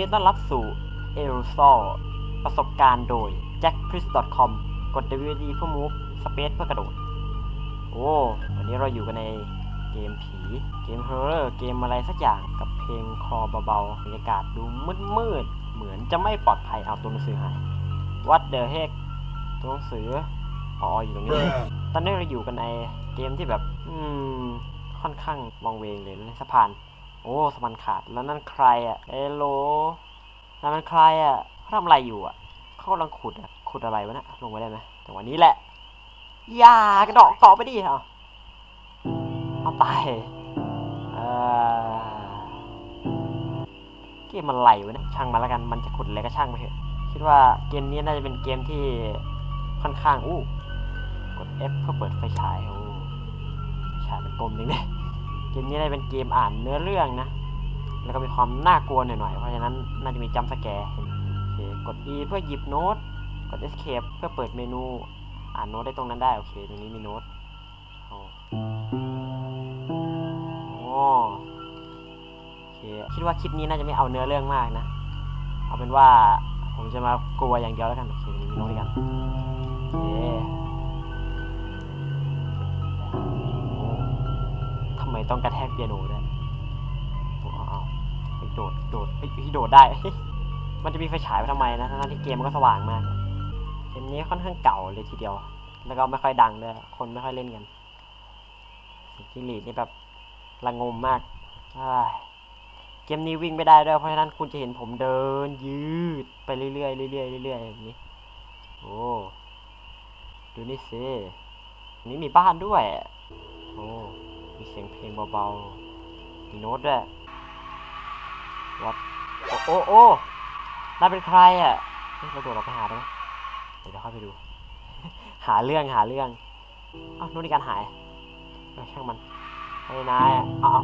ดีต้อนรับสู่ e l s o ประสบการณ์โดย jackpris.com กด WD เพื่อ move space เพื่อกระโดด โอ้ วันนี้เราอยู่กันในเกมผี เกม horror เกมอะไรสักอย่างกับเพลงคลอเบาๆบรรยากาศดูมืดๆเหมือนจะไม่ปลอดภัยเอาตัวหนังสือหาย What the heck ตัวหนังสืออ๋ออยู่ตรงนี้ ตอนนี้เราอยู่กันในเกมที่แบบ อืม ค่อนข้างมองเวงเลยในสะพาน โอ้สะพานขาดแล้วนั่นใครอะเอโลนั่นมันใครอะเขาทำอะไรอยู่อะเขากำลังขุดอะขุดอะไรวะเนะลงไปได้ไหมแต่วันนี้แหละอย่ากระดอกต่อไปดิเอาเอาตายเออเกมอะไรวะเนี่ยช่างมันแล้วกันมันจะขุดอะไรก็ช่างไปเถอะคิดว่าเกมนี้น่าจะเป็นเกมที่ค่อนข้างอู้กด F เพื่อเปิดไฟฉายโอ้ฉายมันกลมจริง เกมนี้ได้เป็นเกมอ่านเนื้อเรื่องนะ แล้วก็มีความน่ากลัวหน่อยๆ เพราะฉะนั้นน่าจะมีจัมสแกร์เห็นโอเคกด E เพื่อหยิบโน้ต กด Escape เพื่อเปิดเมนู อ่านโน้ตได้ตรงนั้นได้ โอเค ตรงนี้มีโน้ตโอ้โอ้โอเค คิดว่าคลิปนี้น่าจะไม่เอาเนื้อเรื่องมากนะ เอาเป็นว่าผมจะมากลัวอย่างเดียวแล้วกัน โอเค ตรงนี้มีโน้ตด้วยกันโอเค ต้องกระแทกเปียโนด้วยโอ้เอาไปโดดโดดเฮ้โดดได้ มันจะมีไฟฉายไปทำไมนะทั้งที่เกมมันก็สว่างมากเกมนี้ค่อนข้างเก่าเลยทีเดียว แล้วก็ไม่ค่อยดังด้วย คนไม่ค่อยเล่นกันจิงหรีดนี่แบบระงมมากเกมนี้วิ่งไม่ได้ด้วย เพราะฉะนั้นคุณจะเห็นผมเดิน ยืดไปเรื่อยๆเรื่อยๆเรื่อยๆแบบนี้ โอ้ ดูนี่สินี่มีบ้านด้วย โอ้ มีเสียงเพลงเบาๆ มีโน้ตด้วยวัดโอ้โอ้โอ้น่าเป็นใครอะเราโดดออกไปหาได้ไหมเดี๋ยวเดี๋ยวเข้าไปดู หาเรื่องหาเรื่องอ้าวโน้ตในการหายช่างมันไอ้นายอะอ้าว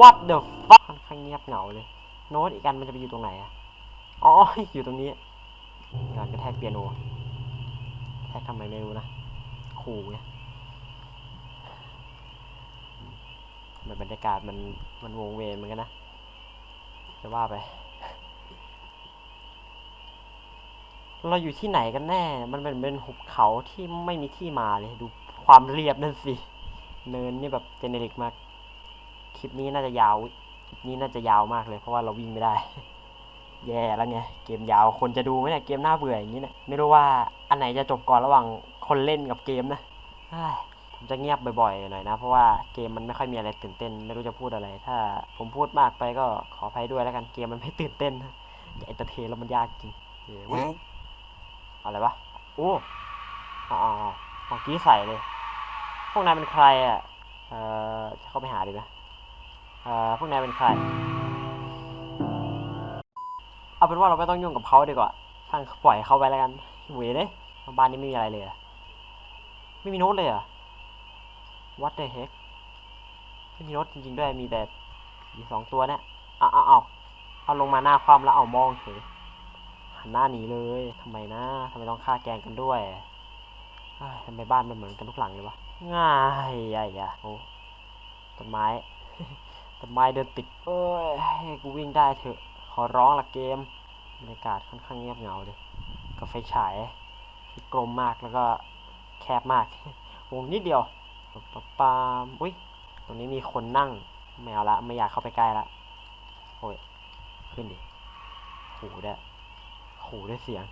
What the fuck ค่อนข้างเงียบเหงาเลย โน้ตอีกอันมันจะไปอยู่ตรงไหนอะอ๋ออยู่ตรงนี้ก่อนกระแทกเปียโนแทกทำไมไม่รู้นะขู่ไงทำไมบรรยากาศมันมันวงเวงเหมือนกันนะ จะว่าไป เราอยู่ที่ไหนกันแน่ มันเป็นเป็นหุบเขาที่ไม่มีที่มาเลย ดูความเรียบนั่นสิ เนินนี่แบบเจเนริกมาก คลิปนี้น่าจะยาว คลิปนี้น่าจะยาวมากเลย เพราะว่าเราวิ่งไม่ได้ แย่แล้วไง เกมยาว คนจะดูไหมเนี่ย เกมน่าเบื่ออย่างนี้เนี่ย ไม่รู้ว่าอันไหนจะจบก่อนระหว่างคนเล่นกับเกมนะ ผมจะเงียบบ่อยๆหน่อยนะ เพราะว่าเกมมันไม่ค่อยมีอะไรตื่นเต้น ไม่รู้จะพูดอะไร ถ้าผมพูดมากไปก็ขออภัยด้วยแล้วกัน เกมมันไม่ตื่นเต้นนะอย่าเอนเตอร์เทนแล้วมันยากจริงเฮ้ยอุ๊ยอะไรวะโอ้อ๋ออ๋ออ๋อเมื่อกี้ใส่เลย พวกนายเป็นใครอะ เอ่อ จะเข้าไปหาดีไหมเอ่อ พวกนายเป็นใคร เอาเป็นว่าเราไม่ต้องยุ่งกับเขาดีกว่าทางปล่อยเขาไปแล้วกันเวยเลยบ้านนี้ไม่มีอะไรเลยอะไม่มีโน้ตเลยเห รอะ What the heck ไม่มีโน้ตจริงๆด้วยมีแต่มีสองตัวเนี่ยเอาเอาเอาเอาลงมาหน้าความแล้วเอามองเฉยหันหน้าหนีเลยทำไมนะทำไมต้องฆ่าแกงกันด้วยเอ้ยทำไมบ้านมันเหมือนกันทุกหลังเลยวะง่ายใหญ่อะโอ้ต้นไม้ต้นไม้เดินติดเอ้ยให้กูวิ่งได้เถอะ ขอร้องละเกมบรรยากาศค่อนข้างเงียบเหงาเลยกับไฟฉายที่กลมมากแล้วก็แคบมากวงนิดเดียว ปะปปามอุ้ยตรงนี้มีคนนั่งไม่เอาละไม่อยากเข้าไปใกล้ละโอ้ยขึ้นดิหูด้วยหูด้วยเสียง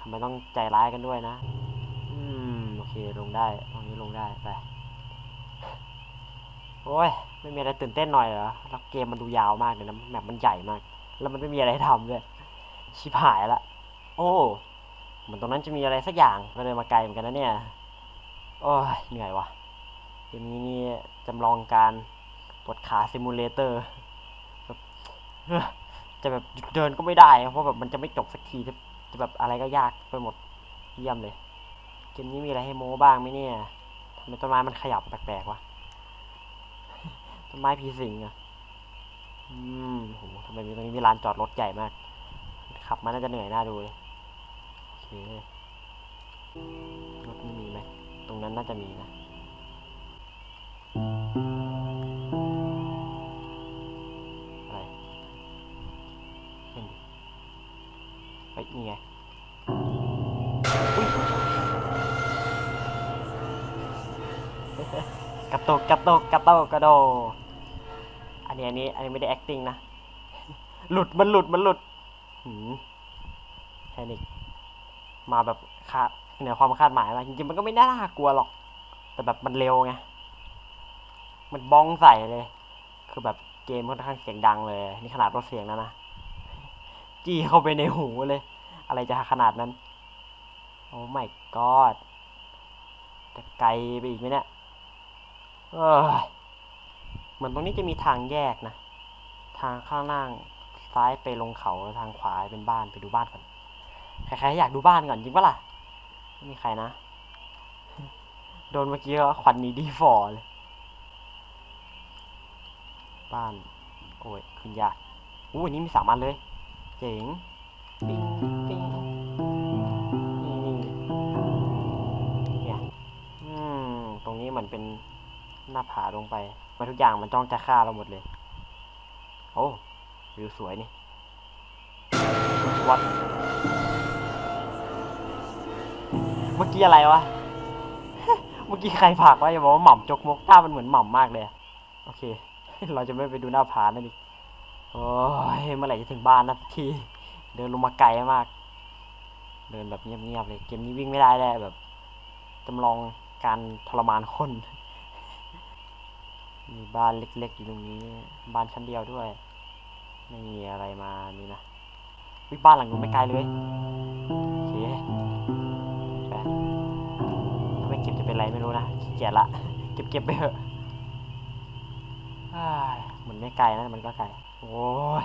ทำไมต้องใจร้ายกันด้วยนะ อืมโอเคลงได้ตรงนี้ลงได้ไปโอ้ยไม่มีอะไรตื่นเต้นหน่อยเหรอแล้วเกมมันดูยาวมากเลยนะแมปมันใหญ่มาก แล้วมันไม่มีอะไรทำด้วยชิบหายละ โอ้เหมือนตรงนั้นจะมีอะไรสักอย่างก็เลยมาไกลเหมือนกันนะเนี่ย โอ้ยเหนื่อยว่ะ เกมนี้นี่จำลองการปวดขาซิมูเลเตอร์แบบจะแบบเดินก็ไม่ได้ เพราะแบบมันจะไม่จบสักทีจะจะแบบอะไรก็ยากไปหมดเยี่ยมเลย เกมนี้มีอะไรให้โม้บ้างไหมเนี่ยทำไมต้นไม้มันขยับแปลกๆวะต้นไม้ผีสิงอะอืมโหทำไมมีตรงนี้มีลานจอดรถใหญ่มาก ขับมาน่าจะเหนื่อยหน่าดูเลยโอเครถนี่มีไหมตรงนั้นน่าจะมีนะ อะไรเห็นดิไอ้นี่ไงกระตกกระตกกระตกกระโดอันนี้อันนี้ อันนี้ไม่ได้ acting นะ หลุดมันหลุดมันหลุดหืมแพนิกมาแบบคาดเหนือความคาดหมายมาจริงๆมันก็ไม่น่ากลัวหรอก แต่แบบมันเร็วไง มันบ้องใส่เลย คือแบบเกมค่อนข้างเสียงดังเลย นี่ขนาดลดเสียงแล้วนะ จี้เข้าไปในหูเลย อะไรจะขนาดนั้น โอ้ my god จะไกลไปอีกไหมเนี่ยเอยเหมือนตรงนี้จะมีทางแยกนะ ทางข้างล่างซ้ายไปลงเขาทางขวาเป็นบ้านไปดูบ้านก่อน ใครๆอยากดูบ้านก่อนจริงปะล่ะ ไม่มีใครนะ โดนเมื่อกี้ก็ขวัญหนีดีฟอร์เลย บ้านโอ้ยขึ้นยากอู้อันนี้มีสามอันเลย เจ๋งปิ้งปิ้งนี่นี่เนี่ยอืมตรงนี้เหมือนเป็นหน้าผาลงไปมันทุกอย่างมันจ้องจะฆ่าเราหมดเลย โอ้วิวสวยนี่วัดเมื่อกี้อะไรวะเมื่อกี้ใครผากวะอย่าบอกว่าหม่ำจกมกท่ามันเหมือนหม่ำมากเลย โอเค เราจะไม่ไปดูหน้าผานั่นอีกโอ้ยเมื่อไหร่จะถึงบ้านนะทีเดินลงมาไกลมาก เดินแบบเงียบๆเลยเกมนี้วิ่งไม่ได้เลยแบบจำลองการทรมานคนมีบ้านเล็กๆอยู่ตรงนี้ บ้านชั้นเดียวด้วย ไม่มีอะไรมานี่นะวิบ้านหลังนู้นไม่ไกลเลยโอเคไปถ้าไม่เก็บจะเป็นไรไม่รู้นะเกียจละ เก็บเก็บไปเถอะ ไม่ไกลนะมันก็ไกล โอ้ย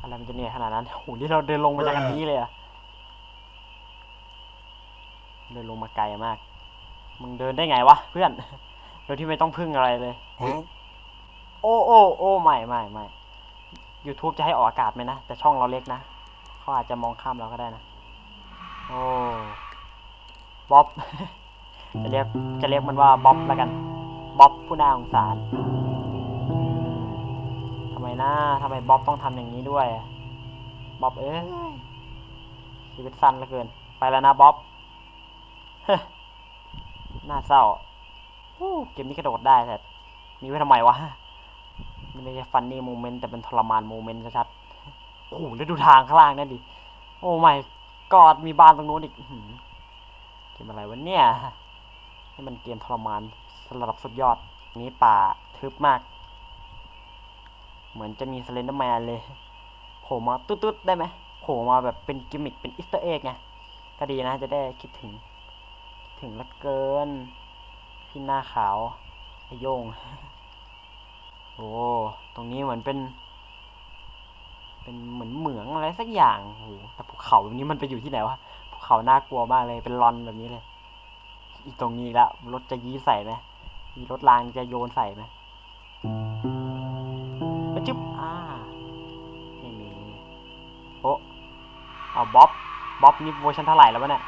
อะไรมันจะเหนื่อยขนาดนั้นโหนี่เราเดินลงมาจากอันนี้เลยอะเดินลงมาไกลมาก มึงเดินได้ไงวะเพื่อน โดยที่ไม่ต้องพึ่งอะไรเลย โอ้โอ้โอ้ไม่ไม่ไม่ YouTube จะให้ออกอากาศไหมนะ แต่ช่องเราเล็กนะ เขาอาจจะมองข้ามเราก็ได้นะ โอ้บ๊อบ จะเรียกจะเรียกมันว่าบ๊อบแล้วกันบ๊อบผู้น่าสงสารอืมทำไม นะทำไมบ๊อบต้องทำอย่างนี้ด้วย บ๊อบเอ้ยชีวิตสั้นเหลือเกิน ไปแล้วนะบ๊อบฮน่าเศร้าเกมนี้กระโดดได้แต่มีไว้ทำไมวะ มันไม่ใช่ฟันนี่โมเมนต์แต่เป็นทรมานโมเมนต์ชัดๆโอ้โหแล้วดูทางข้างล่างนั่นดิ โอ้ไม่กอดมีบ้านตรงนู้นอีกเกมอะไรวะเนี่ย นี่มันเกมทรมานสำหรับสุดยอด นี้ป่าทึบมาก เหมือนจะมีสเลนเดอร์แมนเลยโผล่มาตุ๊ดๆได้ไหมโผล่มาแบบเป็นกิมมิคเป็นอิสต์เอ็กไงก็ดีนะจะได้คิดถึง ถึงละเกิน พี่หน้าขาวไอโยง โอ้ตรงนี้เหมือนเป็น เป็นเหมือนเหมืองอะไรสักอย่างโอ้แต่ภูเขาแบบนี้มันไปอยู่ที่ไหนวะภูเขาน่ากลัวมากเลยเป็นรอนแบบนี้เลยอีตรงนี้ล้วรถจะยี้ใส่ไหมมีรถรางจะโยนใส่ไหม เอาบ๊อบบ๊อบนี่เวอร์ชันเท่าไหร่แล้ววะเนี่ย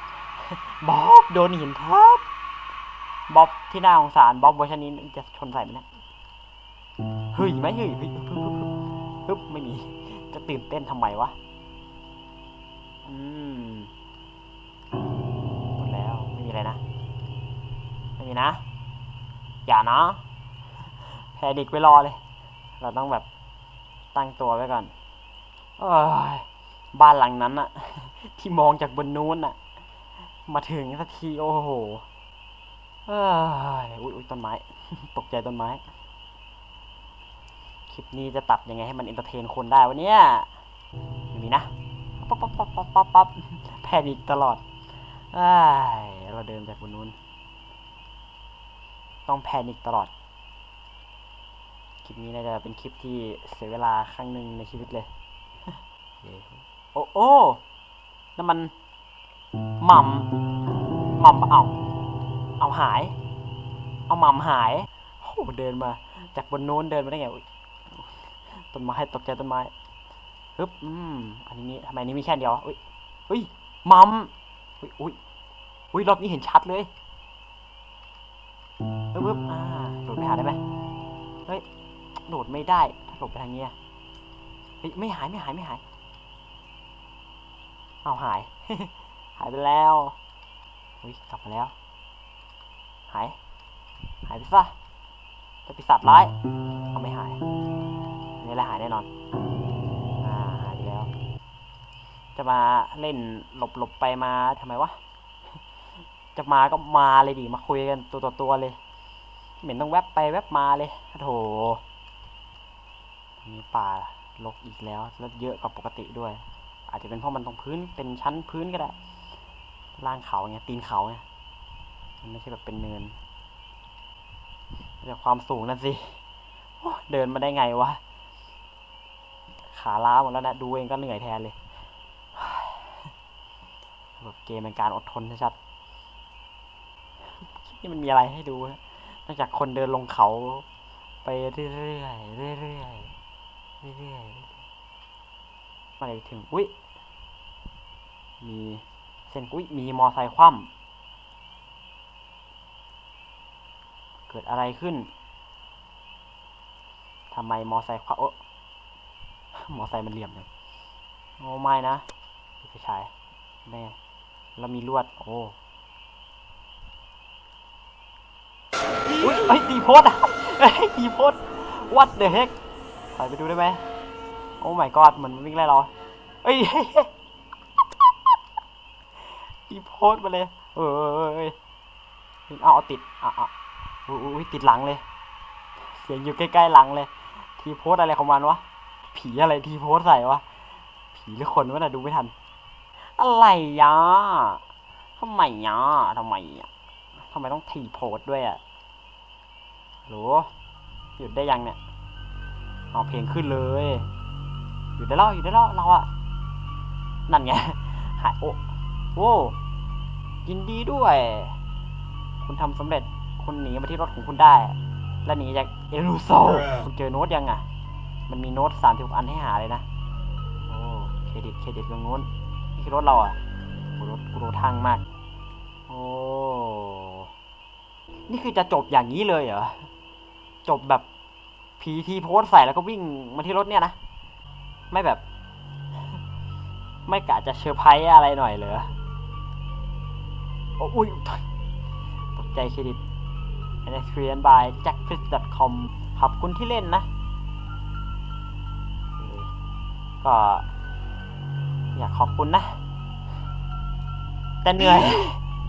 บ๊อบโดนหินทับบ๊อบที่น่าสงสารบ๊อบเวอร์ชันนี้จะชนใส่ไหมเนี่ยเฮ้ยไหมเฮ้ยเฮ้ยฮึบฮึบฮึบฮึบไม่มี จะตื่นเต้นทำไมวะอืมหมดแล้วไม่มีอะไรนะไม่มีนะ อย่านะแพนิกไปรอเลย เราต้องแบบตั้งตัวไว้ก่อนเอ้ย บ้านหลังนั้นอะที่มองจากบนนู้นอะมาถึงสักทีโอ้โหอุ้ยอุ๊ยต้นไม้ ตกใจต้นไม้ คลิปนี้จะตัดยังไงให้มันเอนเตอร์เทนคนได้วะเนี่ยม,มีนะปั๊บปั๊บปั๊บปั๊บปั๊บปั๊บแพนิกตลอดอ้าเราเดินจากบนนู้น ต้องแพนิกตลอด คลิปนี้น่าจะเป็นคลิปที่เสียเวลาครั้งหนึ่งในชีวิตเลย อ้โอ้นั่นมันหม่ำหม่ำเอาเอาหาย เอาหม่ำหายโอ้เดินมา จากบนนู้นเดินมาได้ไงต้นไม้ตกใจต้นไม้ฮึบอืมอันนี้มีทำไมนี้มีแค่เดียวอุ้ยอุ้ยมัมอุ้ยอุ้ยอุ้ยรอบนี้เห็นชัดเลยปึ๊บปึ๊บอ่าโดดไปหาได้ไหมเฮ้ยโดดไม่ได้ถ้าหลบไปทางเนี้อะเฮ้ยไม่หายไม่หายไม่หาย เอาหาย หายไปแล้วอุ้ยกลับมาแล้ว หาย หายไปซะจะปีศาจร้ายเอาไม่หายอันนี่แหละหายแน่นอน อ่าหายไปแล้ว จะมาเล่นหลบหลบไปมาทำไมวะ จะมาก็มาเลยดิ มาคุยกันตัวต่อตัวเลย เหม็นต้องแวบไปแวบมาเลยโถมีป่ารกอีกแล้ว แล้วเยอะกว่าปกติด้วย อาจจะเป็นเพราะมันตรงพื้นเป็นชั้นพื้นก็ได้ ล่างเขาไงตีนเขาไงมันไม่ใช่แบบเป็นเนินจากความสูงนั่นสิเดินมาได้ไงวะขาล้าหมดแล้วนะดูเองก็เหนื่อยแทนเลยแบบเกมเป็นการอดทนชัดๆนี่มันมีอะไรให้ดูนะนอกจากคนเดินลงเขา ไปเรื่อยๆเรื่อยๆเรื่อยๆ เรื่อยๆมาเลยถึง อุ้ย มีเส้นอุ้ย มีมอไซค์คว่ำเกิดอะไรขึ้นทำไมมอไซค์คว่ำโอะมอไซค์มันเหลี่ยมเลยโอ้ไม่นะไฟฉายแน่แล้วมีลวด โอ้อุ้ยเอ้ตีโพสอะเอ้ตีโพส what the heck ถอยไปดูได้ไหม อ้ my god เหมือนมันวิ่งไล่เราเอ้ยตีโพสมาเลย เออเออเอาเอาติดอะอะอุ้ยติดหลังเลย เสียงอยู่ใกล้ๆหลังเลย ทีโพสอะไรของมันวะ ผีอะไรทีโพสใส่วะ ผีหรือคนวะน่ะดูไม่ทัน อะไรยะทำไมยะทำไมอะทำไมต้องทีโพสด้วยอะโหลหยุดได้ยังเนี่ย เอาเพลงขึ้นเลย หยุดได้แล้วหยุดได้แล้วเราอะนั่นไงหายโอ้โว้ยินดีด้วย คุณทำสำเร็จคุณหนีมาที่รถของคุณได้ และหนีจากเอลูโซคุณเจอโน้ตยังอะมันมีโน้ตสามสิบอันให้หาเลยนะโอ้เครดิตเครดิตตรงนู้นนี่คือรถเราอะโอ้รถกูรถทางมาก โอ้นี่คือจะจบอย่างนี้เลยเหรอจบแบบผีทีโพสต์ใส่แล้วก็วิ่งมาที่รถเนี่ยนะ ไม่แบบ ไม่กะจะเซอร์ไพรส์อะไรหน่อยเหรอโอ้อุ้ยตกใจเครดิต a n e x p e r i e n c e by jackfish.com ขอบคุณที่เล่นนะ ก็ อยากขอบคุณนะ แต่เหนื่อย